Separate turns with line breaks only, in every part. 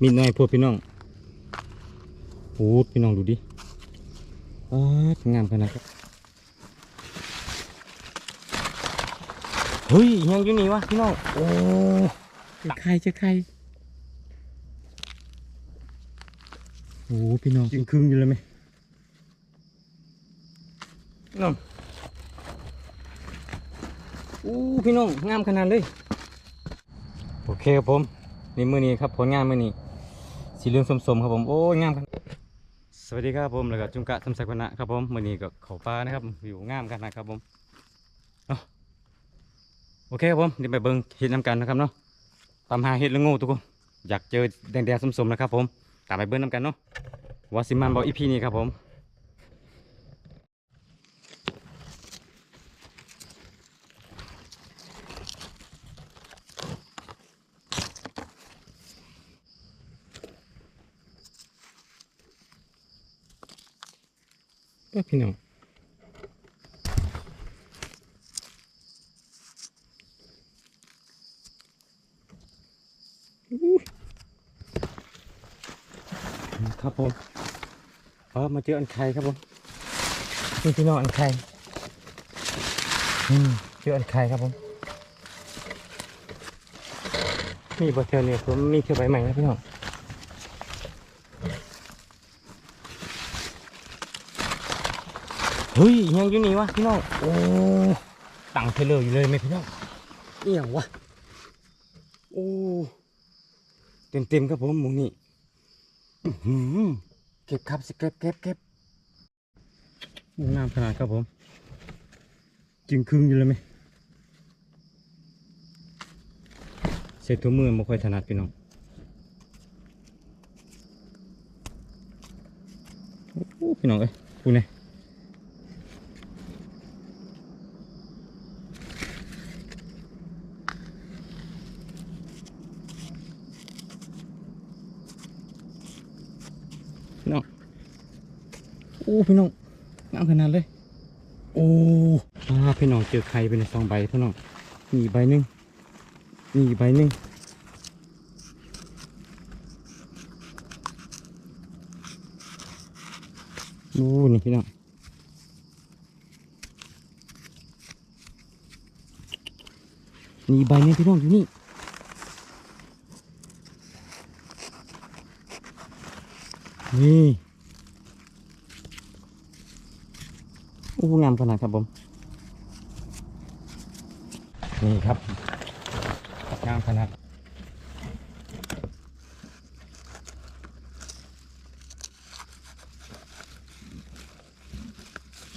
มีน้อยพวกพี่น้องโอ้พี่น้องดูดิอ้างามขนาดครับเฮ้ยยังอยู่นี่วะพี่น้องโอ้เจอใครเจอใครโอ้พี่น้องกินครึ่งอยู่เลยไหมพี่น้องโอ้พี่น้องงามขนาดเลย โอเคครับผม นี่มือนี้ครับผลงานมือนี้ สีเหลืองสมๆครับผมโอ้ยงามครับสวัสดีครับผมแล้วก็จุงกะทำสักวนะครับผมมือนี้ก็เขาฟ้านะครับวิวงามกันนะครับผมโอเคครับผมเดี๋ยวไปเบิ้งเห็ดน้ำกันนะครับเนาะตามหาเห็ดละงูทุกคนอยากเจอแดงๆสมๆนะครับผมตามไปเบิ้งน้ำกันเนาะวาสิมันบอกอีพีนี้ครับผม พี่น้องอู้ครับผมเออมาเจออันไข่ครับผมนี่พี่น้องอันไข่อืมเจออันไข่ครับผมมีบทเทอเนี่ยผมมีเทอใบใหม่นะพี่น้อง เฮ้ยยังอยู่นี่วะพี่น้องโอ้ตังเทเลอร์อยู่เลยไหมพี่น้องเอี่ยงวะโอ้เต็มเต็มครับผมหมูนี่อื้อหือเก็บครับสิเก็บเก็บเก็บงามขนาดครับผมจึงครึ่งอยู่เลยไหมเสร็จตัวมือไม่ค่อยถนัดพี่น้องพี่น้องเอ้ยพูดไงพี่ โอ้พี่น้องงามขนาดเลย โอ้อ่าพี่น้องเจอไข่เป็นสองใบพี่น้องมีอีใบหนึ่งมีอีใบหนึ่งโอ้นี่พี่น้องมีอีใบหนึงพี่น้องอยู่นี่นี่โอ้งามขนาดครับผม นี่ครับงามขนาด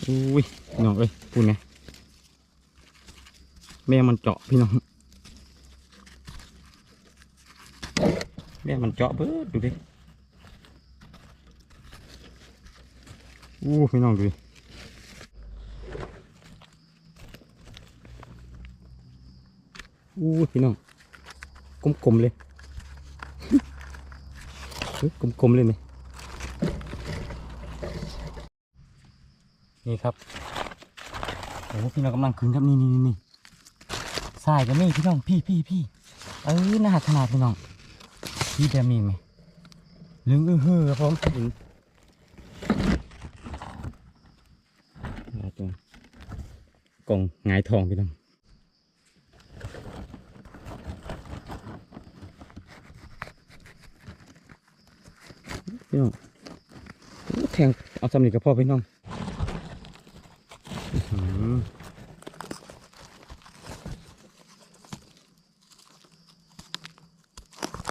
อุ้ยน้องเอ้ยพูดไงแม่มันเจาะพี่น้อง แม่มันเจาะเบิดดูดิอู้พี่น้องดูดิอู้ พี่น้องกลมๆเลยกลมๆเลยนี่นี่ครับโอ้พี่น้องกำลังขึ้นครับนี่นี่นี่สายกันนี่พี่น้องพี่พี่พี่เออน่าขนาดพี่น้องพี่แบบนี้ไหมลืองเออเฮ้อครับผมถึงกล่องงายทองพี่น้อง พี่น้องแทงเอาสำนีกับพ่อพี่น้องอื้หือ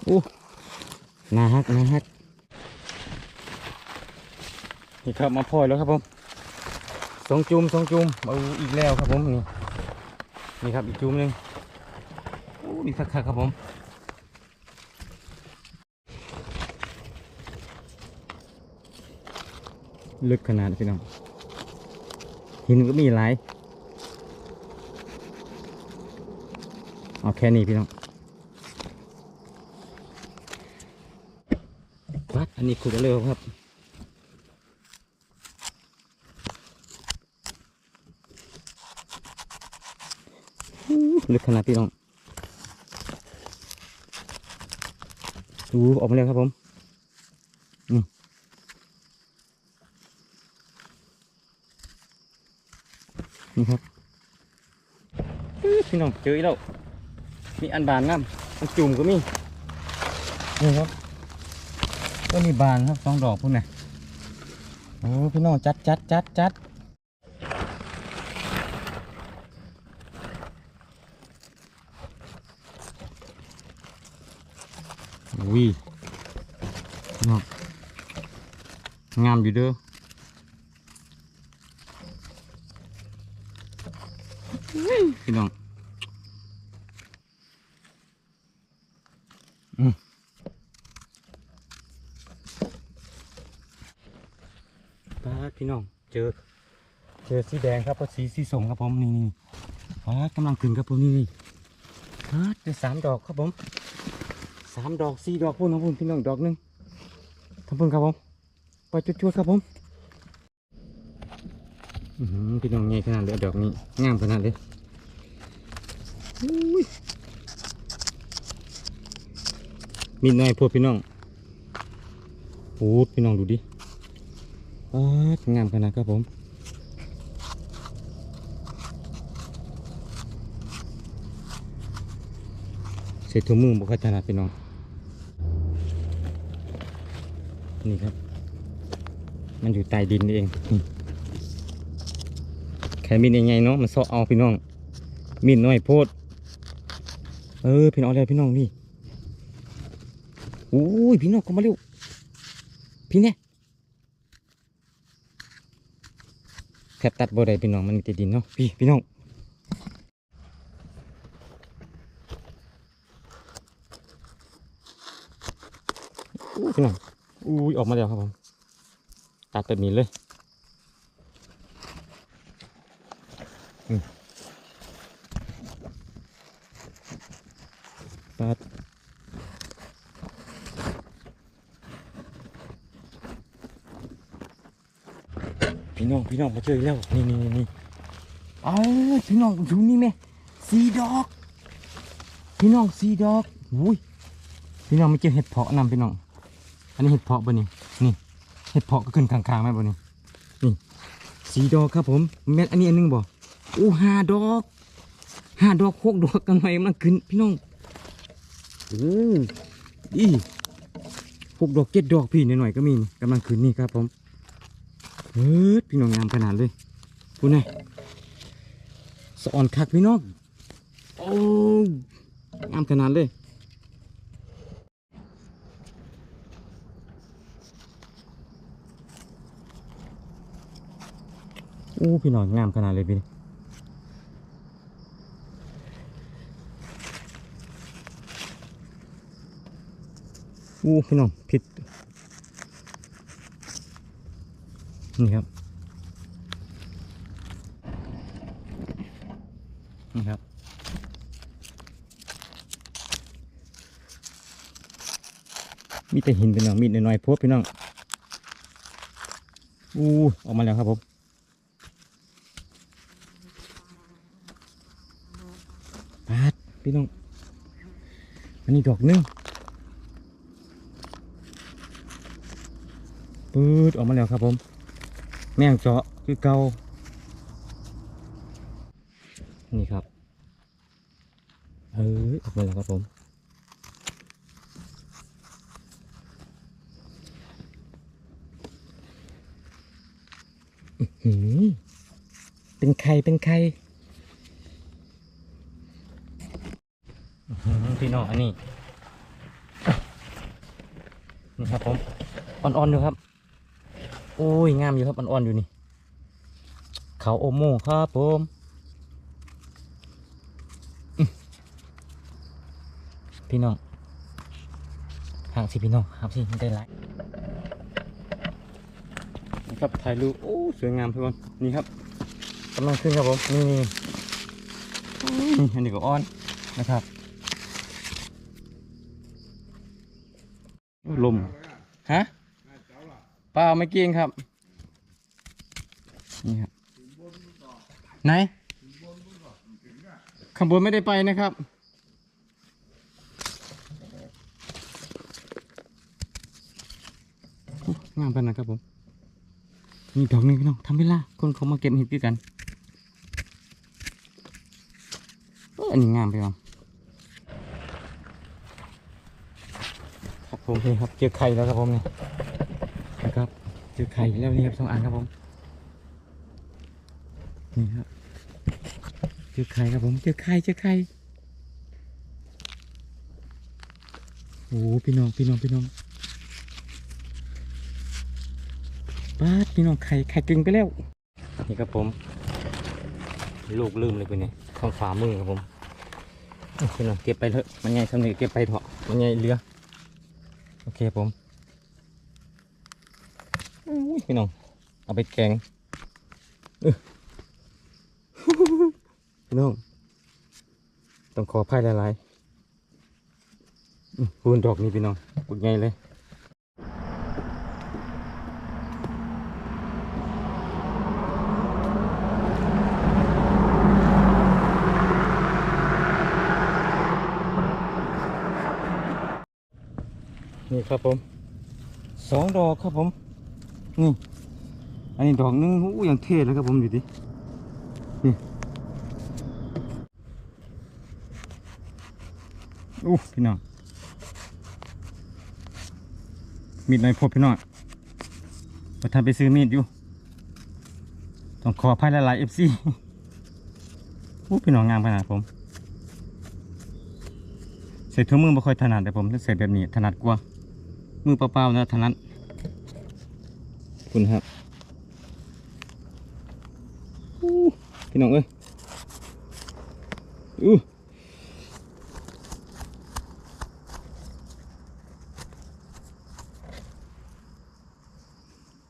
โอ้หนาฮักนาฮักนี่ครับมาพ่อยแล้วครับผมสองจุ่มสองจุ่มเอาอีกแล้วครับผมนี่นี่ครับอีกจุ่มหนึ่งโอ้อีกสักคักครับผม ลึกขนาดพี่น้องหินก็มีหลายเอาแค่นี้พี่น้องวัดอันนี้ขุดเร็วครับลึกขนาดพี่น้องดูออกมาแล้วครับผม นี่ครับอื้อพี่น้องเจออีกแล้วมีอันบานน้ำอันจุ่มก็มีนี่ครับก็มีบานครับสองดอกพวกนี้โอ้พี่น้องจัดจัดจัดจัดอุ้ยพี่น้องงามอยู่เด้ออุ้ยพี่น้องอืมป้าดพี่น้องเจอ เจอสีแดงครับก็สีสีส้มครับผมนี่นี่ฟ้ากำลังขึ้นครับผมนี่นี่ฮะเจอสามดอกครับผมสามดอกสี่ดอกพุ่นครับผมพี่น้องดอกหนึ่งทำพุ่นครับผมไปจุดๆครับผมอื้อหือพี่น้องใหญ่ขนาดเลยดอกนี้งามขนาดเลยมีน้อยพวกพี่น้องโอ้พี่น้องดูดิ งามขนาดครับผมเศษถุงมือบุคคลนาดพี่น้อง นี่ครับ มันอยู่ใต้ดินเองแค่มีดใหญ่ๆเนาะมันซาะเอาพี่น้อง มีดน้อยโพด เออ พี่น้องเอาเลยพี่น้องนี่อุ้ยพี่น้องเข้ามาเร็วพี่เนี่ยแท บตัดบ่ได้พี่น้องมันติดินเนาะพี่พี่น้องอู้พี่น้องอู้ยออกมาแล้วครับผมตัดแบบนี้เลย พี่น้องมาเจออีกแล้วนี่นี่นี่เอ้พี่น้องดูนี่ไหมสีดอก พี่น้องสีดอกอุ้ยพี่น้องไม่เจอเห็ดเพาะนำพี่น้อง อันนี้เห็ดเพาะบ่นี่นี่เห็ดเพาะก็ขึ้นข้างๆไหมบ่นี่นี่สีดอกครับผมแม่อันนี้อันหนึงบ่อู้ห้าดอกห้าดอกหกดอกกันไหมมันขึ้นพี่น้องโอ้อีหกดอกเจ็ดดอกพี่หน่อยๆก็มีกำลังขึ้นนี่ครับผม เฮ้ยพี่น้องงามขนาดเลยพูดไงสะอ่อนคักพี่น้องโอ้งามขนาดเลยอู้พี่น้องงามขนาดเลยพี่นี่อู้พี่น้องผิด นี่ครับ นี่ครับ มีแต่หินพี่น้องมีดน้อยๆโพบพี่น้อง อู้ออกมาแล้วครับผมปาดพี่น้อง อันนี้ดอกหนึงปืดออกมาแล้วครับผม แมงเจาะคือเกานี่ครับเฮ้ยออกมาแล้วครับผมอือหือเป็นไข่เป็นไข่อื้อหือพี่น้องอันนี้ นี่ครับผม อ่อนๆอยู่ครับ โอ้ยงามอยู่ครับอ่อนๆอยู่นี่ เขาโอโมครับผมอื้อพี่น้องห่างสิพี่น้องห่างสิไม่ได้ไรนี่ครับถ่ายรูปโอ้สวยงามทุกคนนี่ครับกำลังขึ้นครับผมนี่นี่นี่อันนี้ก็อ่อนนะครับลมฮะเปล่าไม่เกี่ยงครับนี่ครับไหนข้างบนไม่ได้ไปนะครับงามขนาดครับผมนี่ดอกนึงพี่น้องทำเวลาคนเขามาเก็บเห็ดด้วยกันเอออันนี้งามไปบ้างครับผมนี่ครับเจอไข่แล้วครับผมนี่นะครับ จอไข่แล้วนี่ครับสองอันครับผมนี่ครับเจอไข่ครับผมเจอไข่เจอไข่โอ้พี่น้องพี่น้องพี่น้องป้าดพี่น้องไข่ไข่กึ่งไปแล้วนี่ครับผม ลูกลืมเลยไปเนี่ยข้างฝ่ามือครับผมโอเคน้องเก็บไปเถอะมันใหญ่สำเร็จเก็บไปเถอะมันใหญ่เหลือโอเคผม พี่น้อง เอาไปแกงอื้อพี่น้อง ต้องขออภัยหลายๆพูนดอกนี้พี่น้องปุกใหญ่เลยนี่ครับผมสองดอกครับผม นี่ อันนี้ดอกนึงอู้ย่างเท่เลยครับผมดูดิ นี่อู้พี่น้อง มีดหนพบพี่น้องประทานไปซื้อมีดอยู่ ต้องขออภัยหลายๆเอฟซีอู้พี่น้องงามขนาดผมใส่ถุงมือไม่ค่อยถนัดแต่ผมถ้าใส่แบบนี้ถนัดกว่า มือเปล่าๆนะถนัด คุณครับพี่น้องเอ้ยอู้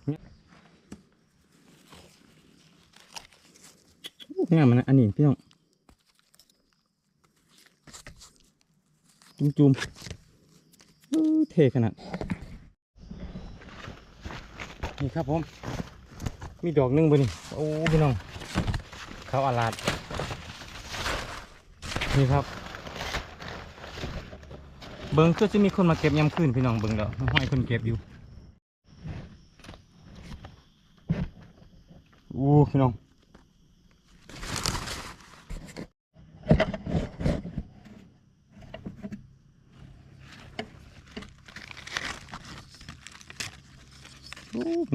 อู้งามมันนะอันนี้พี่น้องจุ่มๆเท่ขนาด นี่ครับผม มีดอกหนึงบนนี่โอ้พี่น้องเขาอาลาดนี่ครับ เบิ้งก็จะมีคนมาเก็บยำขึ้นพี่น้องเบิ้งเด้อห้อยคนเก็บอยู่โอ้พี่น้อง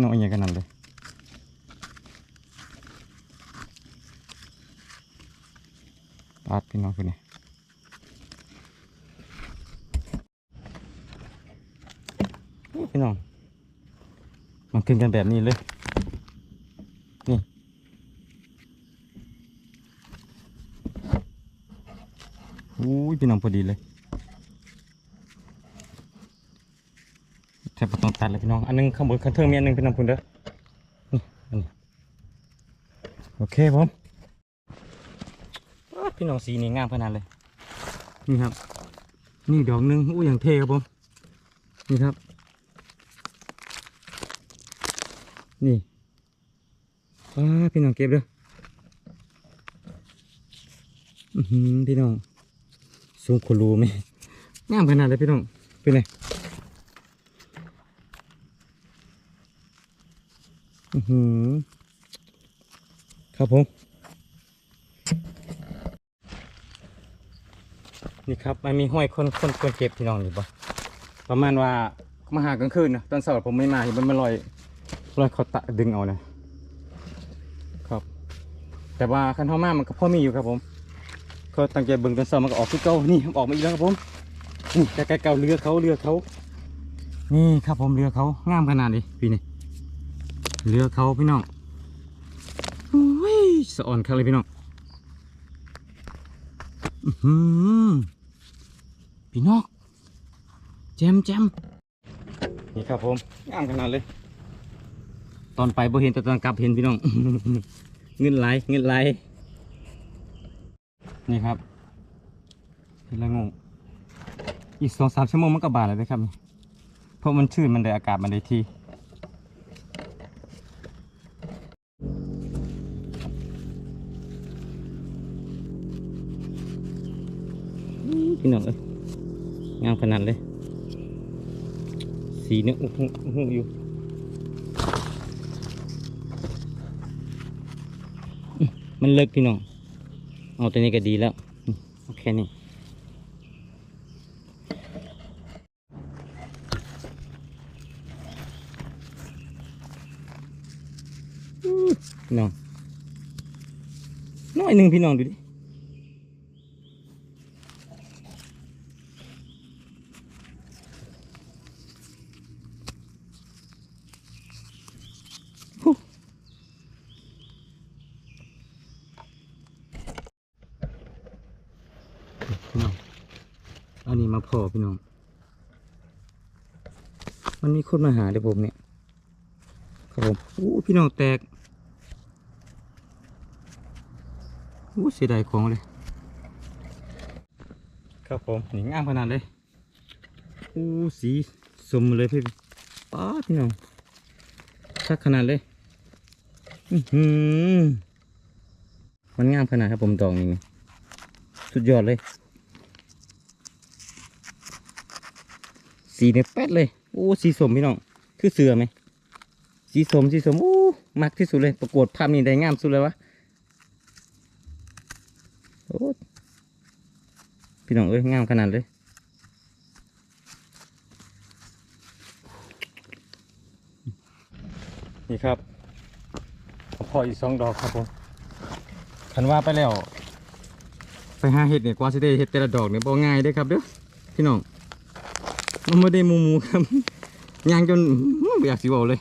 น้องอย่างกันนั่นเลยปาดพี่น้องคนนี้พี่น้อง มันขึ้นกันแบบนี้เลย นี่โอ้ยพี่น้องพอดีเลย แทบบ่ ต้องตัดเลยพี่น้อง อันหนึงข้างบนข้างเทิงมีอันหนึงเป็นน้ำพุนเด้อนี่โอเคผมพี่น้องสีนี่งามขนาดเลย นี่ครับ นี่ดอกหนึงอู้อย่างเท่ครับผม นี่ครับ นี่ว้าพี่น้องเก็บเด้ออือหือพี่น้องสูงขนรูไหมงามขนาดเลยพี่น้องเป็นไง อือหือ ครับผม นี่ครับมันมีห้อยคนคนคนเก็บพี่น้องนี่ปะประมาณว่ามาหากลางคืนนะตอนเสาร์ผมไม่มาเห็นมันมาลอยลอยเขาตะดึงเอานะครับ แต่ว่าคันท่ามามันก็พอมีอยู่ครับผมก็ตั้งใจเบิ่งตอนเสาร์มันก็ออกที่เก่านี่ออกมาอีกแล้วครับผมนี่ใกล้ๆเก่าเรือเขาเรือเขานี่ครับผมเรือเขางามขนาดนี้พี่นี่ เรือเขาพี่น้องอุ้ยสะอ่อนครับเลยพี่น้องอื้อหือพี่น้องแจมแจมนี่ครับผมงามขนาดเลย ตอนไปบ่เห็นแต่ตอนกลับเห็นพี่น้อง เงินไหลเงินไหลนี่ครับเห็นแล้วงงอีกสองสามชั่วโมงมันก็บานแล้วนะครับ เพราะมันชื้นมันได้อากาศมันได้ที่ พี่น้องเอ้ยงามขนาดเลย สีเนี่ยหูอยู่มันเลิกพี่น้อง เอาตัวนี้ก็ดีแล้ว โอเคนี่น้องน้อยหนึ่งพี่น้องดูดิ อันนี้มาพอพี่น้อง มันมีคนมาหาเลยผมเนี่ยครับผมอู้พี่น้องแตกอู้เสียดายของเลย ครับผมนี่งามขนาดเลยอู้สีสมเลยพี่ป้าดพี่น้องชักขนาดเลยอือหือมันงามขนาดครับผมดอกนี้สุดยอดเลย สีเนี่ยแป๊ดเลยโอ้สีสมพี่น้องคือเสือไหมสีสมสีสมโอ้มักที่สุดเลยประกวดภาพนี้ได้งามสุดเลยวะโอ้พี่น้องเอ้ยงามขนาดเลยนี่ครับพออีกสองดอกครับผมคันว่าไปแล้ว ไปหาเห็ดเนี่ยกว่าสิได้เห็ดแต่ละดอกเนี่ยบ่ง่ายเด้ครับเด้อพี่น้อง มันไม่ได้มูมูครับย่างจนอื้อบ่อยากสิเว้าเลย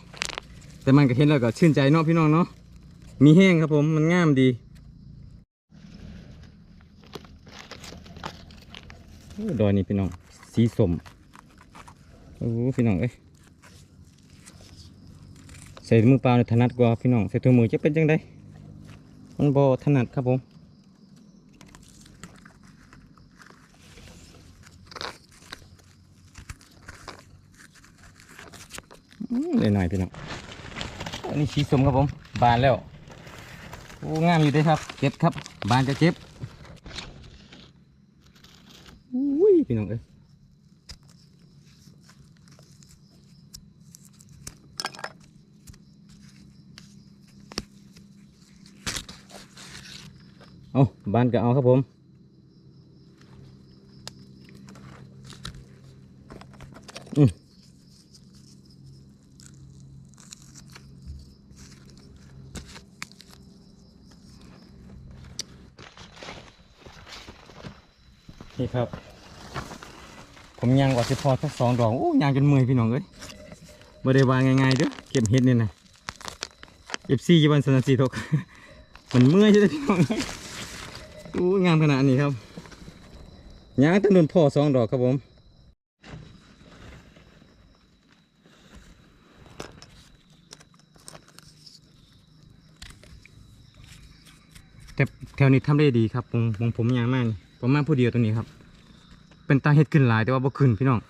แต่มันก็เห็นแล้วก็ชื่นใจเนาะพี่น้องเนาะมีแห้งครับผมมันงามดีดอยนี่พี่น้องสีสมโอ้พี่น้องเอ้ยใส่มือเปล่าเนี่ยถนัดกว่าพี่น้องใส่ตัวมือจะเป็นจังไดมันบ่ถนัดครับผม เลยหน่อยๆพี่น้องอั นนี้ชีสมครับผม บานแล้วโอ้งามอยู่เด้ครับ เก็บครับ บานจะเก็บอุ้ยพี่น้องเอ้ยเอาบานก็เอาครับผม นี่ครับ ผม ยางกว่าสิพอสักสองดอกโอ้ยางจนเมื่อยพี่น้องเอ้ยบ่ได้วางง่ายๆเด้อเก็บเห็ดนี่นะเอฟซียี่วันสนันสีทกมันเมื่อยใช่ไหมพี่น้องโอ้งามขนาดนี้ครับยางตั้งโดนพ่อสองดอกครับผมแต่แถวนี้ทำได้ดีครับผมผมผมยางมากผมมากผู้เดียวตรงนี้ครับ เป็นตาเห็ดขึ้นหลายแต่ว่าบ่ขึ้นพี่น้อง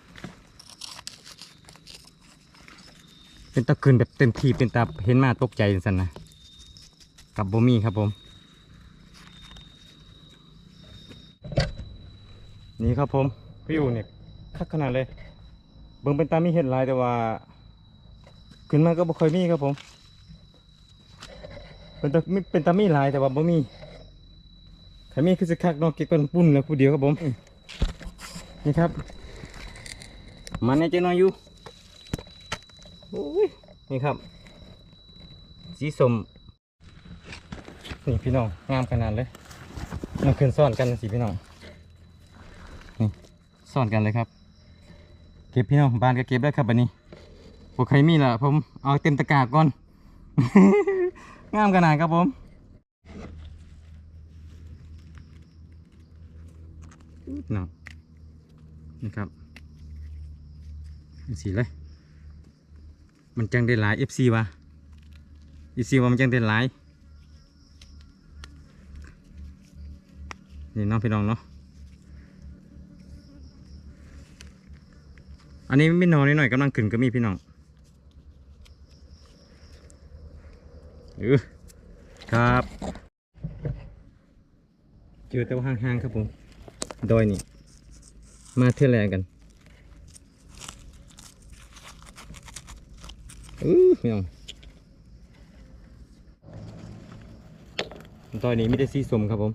เป็นตาขึ้นแบบเต็มที่เป็นตาเห็นมาตกใจสันนะกับบ่มีครับผม นี่ครับผมพี่อยู่เนี่ยคักขนาดเลย เบิ่งเป็นตามีเห็ดลายแต่ว่า ขึ้นมาก็บ่ค่อยมีครับผม เป็นตามีเป็นตามีลายแต่ว่าบ่มีใครมีคือสิคักนอกเก็บกันปุ่นแล้วผู้เดียวครับผม นี่ครับ มันเนี่ยจะน้อยอยู่นี่ครับ สีสมนี่พี่น้องงามขนาดเลยมันขึ้นซ่อนกันสิพี่น้องนี่ซ่อนกันเลยครับ เก็บพี่น้องบานก็เก็บได้ครับบันนี้พวกใครมีล่ะผมเอาเต็มตะกร้าก่อน งามขนาดครับผมน้อง นี่ครับสีเลย มันจังได้หลาย FC วะ FC ว่ามันจังได้หลายนี่น้องพี่น้องเนาะอันนี้ไม่นอนนิดหน่อยกำลังขึ้นก็มีพี่น้องเออครับ เจอแต่ว่าห่างๆครับผม ดอยนี่ มาเที่ยวแลกันอือพี่น้องตอนนี้ไม่ได้สีสมครับผม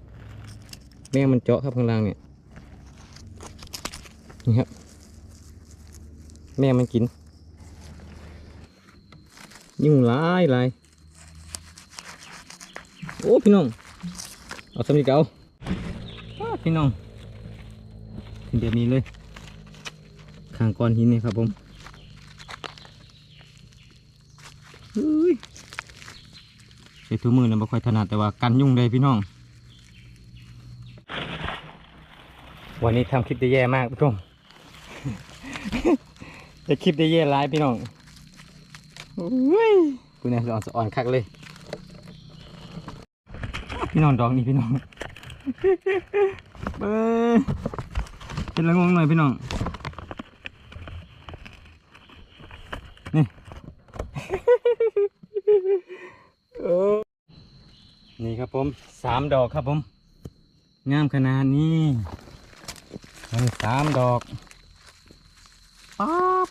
แม่มันเจาะครับข้างล่างเนี่ยนี่ครับ แม่มันกิน ยุ่งหลายหลายโอ้พี่น้อง เอาสำนีเก่าพี่น้อง แบบนี้เลยข้างก้อนหินนี่ครับผมเฮ้ยใช้ถุงมือนะไม่ค่อยถนัดแต่ว่ากันยุ่งเลยพี่น้อง วันนี้ทำคลิปได้แย่มากพี่น้องจะคลิปได้แย่ร้ายพี่น้องโอ้ยคุณนายสอนสอนคักเลย พี่น้องดอกนี่พี่น้องเบ้ เป็นละงงหน่อยพี่น้อง นี่ นี่ครับผมสามดอกครับผม งามขนาดนี้อันนี้สามดอกป๊าบ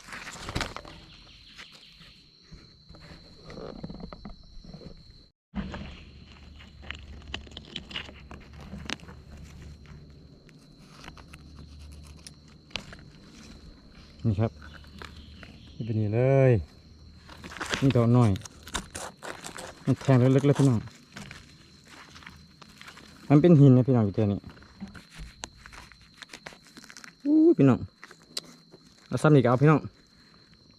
นี่ครับนี่เป็นนี่เลย นี่ ดอกหน่อย มันแทงเล็กๆเลยพี่น้อง มันเป็นหินนะพี่น้องอยู่เท่านี้อู้พี่น้องเอาซ้ำอีกเอาพี่น้อง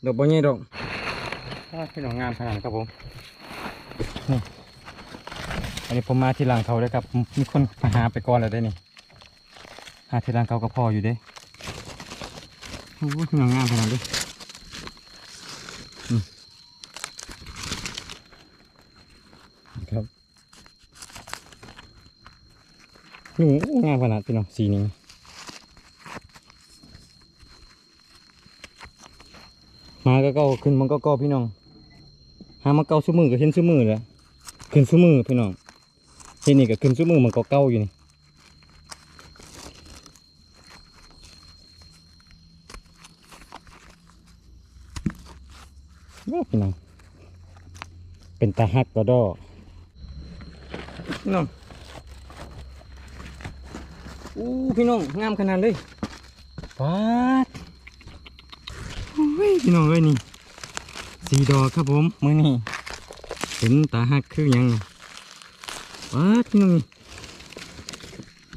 ดอกบอลใหญ่ดอกพี่น้องงามขนาดครับผมนี่อันนี้ผมมาที่หลังเขาเลยครับ มีคนมาหาไปก่อนแล้วได้นี่ หาที่หลังเขาก็พออยู่เด้โอ้พี่น้องงามขนาดนี้อืมครับ ห นูงามขนาดพี่น้องสีนี้มาก็เก้าขึ้นมันก็เก้าพี่น้อง หามาเก้าชั่มือก็เห็นชั่มือแล้วขึ้นชั่มือพี่น้องเห็นนี่ก็ขึ้นชั่มือมันก็เก้าอยู่นี่พี่น้องเป็นตาฮักกระดอพี่น้อง อู้พี่น้องงามขนาดเลยฟาดพี่น้องเอ้ยนี่สีดอกครับผมมือนี่เห็นตาหักคือยังนี่ฟาดพี่น้องนี่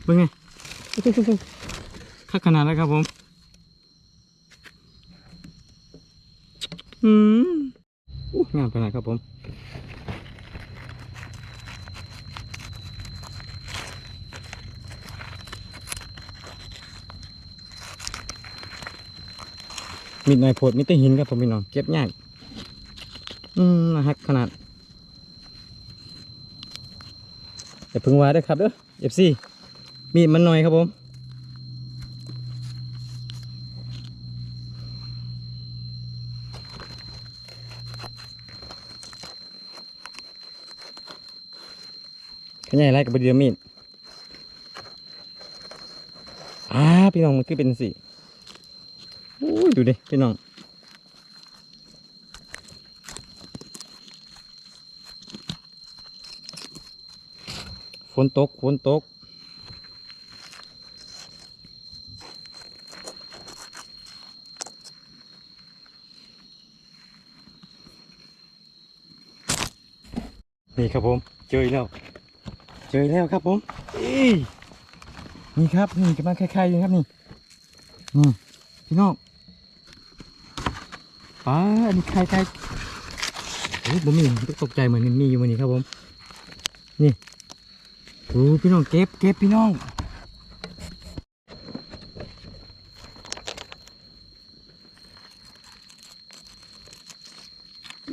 เป็นไงคักขนาดแล้วครับผมอืมงามขนาดครับผม มีหน่อยโพดมีแต่หินครับผมพี่น้องเก็บยากอืมนะฮักขนาดอย่าพึ่งว่าด้วยครับเด้อเอฟซีมีดมันหน่อยครับผมขยายไรกับบไดียมีดอ่าพี่น้องมันคือเป็นสิโอ้ย ดูดิพี่น้องฝนตกฝนตกนี่ครับผมเจอแล้วเจอแล้วครับผมอีนี่ครับนี่กำลังคล้ายๆอยู่ครับนี่นี่พี่น้อง ป้าอันนี้ใครใครโอ้ยผมมีต้องตกใจเหมือนมีอยู่วันนี้ครับผม นี่โอ้พี่น้องเก็บเก็บพี่น้อง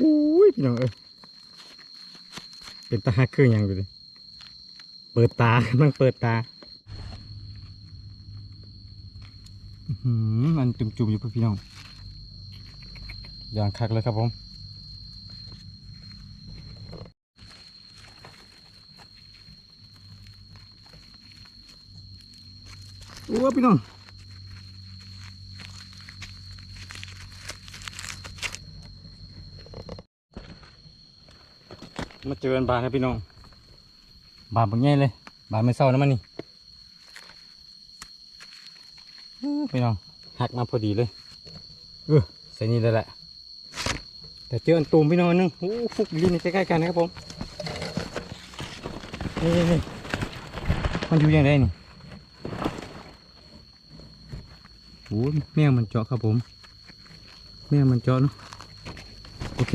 อุ้ยพี่น้องเอ้ยเป็นตาหักเครื่องยังอยู่เลยเปิดตามันเปิดตาอื้อหือมันจุ่มๆอยู่พี่น้อง อย่างคักเลยครับผมโอ้พี่น้องมาเจอกันบานครับพี่น้อง บาดบักใหญ่เลย บาดไม่เศร้านะมันนี่พี่น้องหักมาพอดีเลยเออใส่นี่เลยแหละ แต่เจออันตูมพี่น้องนึงโอ้ฟุกลิ้นใกล้ๆกันนะครับผมนี่นี่มันอยู่ยังไงนี่โอ้แมวมันเจาะครับผม แมวมันเจาะเนาะโอเค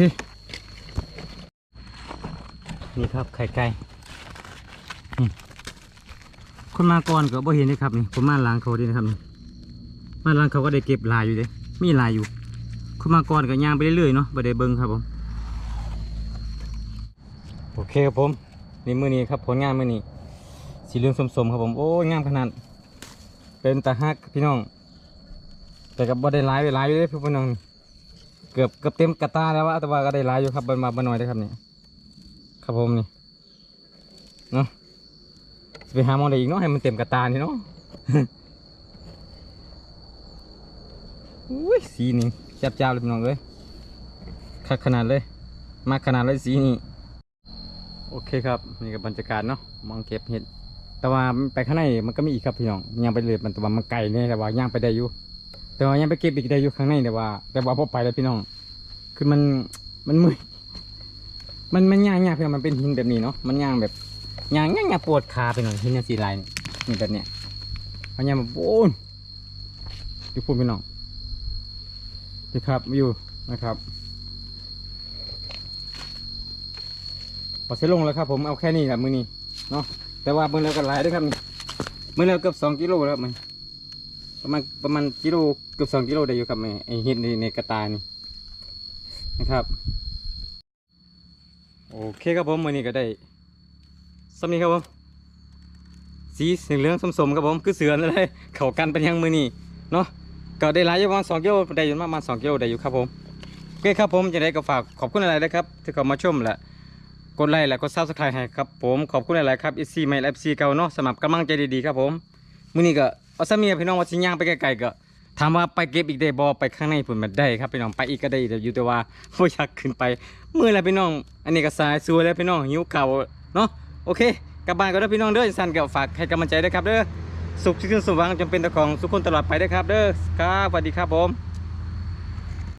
นี่ครับไข่ไก่คนมาก่อนก็บ่เห็นเลยครับนี่ผมมาล้างเขาดีนะครับนี่มาล้างเขาก็ได้เก็บลายอยู่เด้มีลายอยู่ คนมาก่อนก็ย่างไปเรื่อยๆเนาะบ่ได้เบิ่งครับผม โอเคครับผม นี่มือนี้ครับผลงานมือนี้สีเหลืองสมๆครับผม โอ้ยงามขนาด เป็นตาฮักพี่น้อง แต่ก็บ่ได้ลายไปหลายอยู่เด้พี่น้อง เกือบเกือบเต็มกระตาแล้วว่าแต่ว่าก็ได้หลายอยู่ครับบิ่นมาบ่น้อยเด้ครับนี่ครับผมนี่เนาะไปหามองได้อีกเนาะให้มันเต็มกระตานี่เนาะอุ้ยสีนี่ จับจ้าเลยพี่น้องเลยคักขนาดเลย มากขนาดเลยสีนี่โอเคครับนี่กับบรรยากาศเนาะมองเก็บเห็ดแต่ว่าไปข้างในมันก็มีอีกครับพี่น้องย่างไปเลยมันแต่ว่ามันไกลเนี่ยแต่ว่าย่างไปได้อยู่แต่ว่าย่างไปเก็บอีกได้อยู่ข้างในแต่ว่า แต่ว่าพอไปแล้วพี่น้อง คือมันมันมืดมันมันย่างยากเพียงมันเป็นหินแบบนี้เนาะมันย่างแบบย่างย่างย่างปวดขาไปหน่อยหินเนี่ยสีลายนี่แบบเนี้ยมันย่างแบบโอ้นอยู่พูดไปน้อง นี่ครับอยู่นะครับพอเสร็จลงแล้วครับ ผมเอาแค่นี้แหละมือนี้เนาะแต่ว่ามือเราก็หลายด้วยครับมือเราเกือบสองกิโลแล้วครับมันประมาณประมาณกิโลเกือบสองกิโลได้อยู่ครับแม่ไอเห็ดในในกระตานี่นะครับโอเคครับผมวันนี้ก็ได้สำนี้ครับผมสีเหลืองๆสมๆครับผมคือเสือนั่นเลยเข้ากันเป็นยังมือนี้เนาะ ก็ได้หลายอยู่ประมาณสองกิโลได้อยู่ประมาณสองกิโลได้อยู่ครับผมโอเคครับผมจะได้ก็ฝากขอบคุณอะไรนะครับที่เข้ามาชมและกดไลค์และกดซับสไครต์ให้ครับผมขอบคุณอะไรครับอีซีไม่เอฟซีเก่าเนาะสมัครกำลังใจดีๆครับผมมือนี้ก็เอาสมีพี่น้องว่าสิย่างไปไกลๆก็ถามว่าไปเก็บอีกได้บ่ไปข้างในผุนมันได้ครับพี่น้องไปอีกก็ได้แต่อยู่แต่ว่าบ่อยากขึ้นไปมื่อไรพี่น้อง อันนี้ก็สายซัวแล้วพี่น้องหิวเข่าเนาะโอเคกลับบ้านก็ได้พี่น้องเด้อสันก็ฝากให้กำลังใจด้วยครับเด้อ สุขชื่นสมหวังจำเป็นตะของสุขคนตลอดไปได้ครับ เด้อครับสวัสดีครับผม